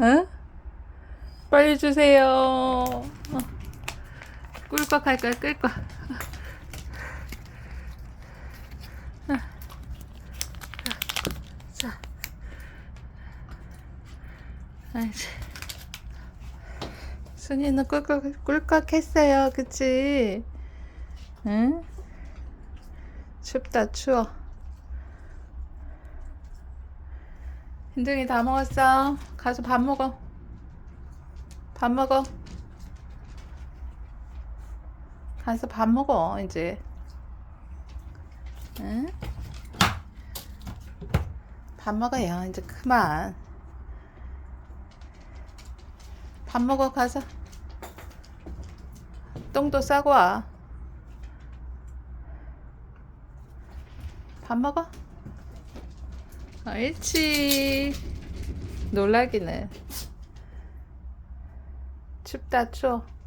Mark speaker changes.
Speaker 1: 응? 빨리 주세요. 어. 꿀꺽 할 거야, 꿀꺽. 자. 아이씨. 순이는 꿀꺽, 꿀꺽 했어요. 그치? 응? 춥다, 추워. Hin둥이 다 먹었어. 가서 밥 먹어. 밥 먹어. 가서 밥 먹어, 이제. 응? 밥 먹어요, 이제 그만. 밥 먹어, 가서. 똥도 싸고 와. 밥 먹어. 옳지. 놀라기는. 춥다, 추워.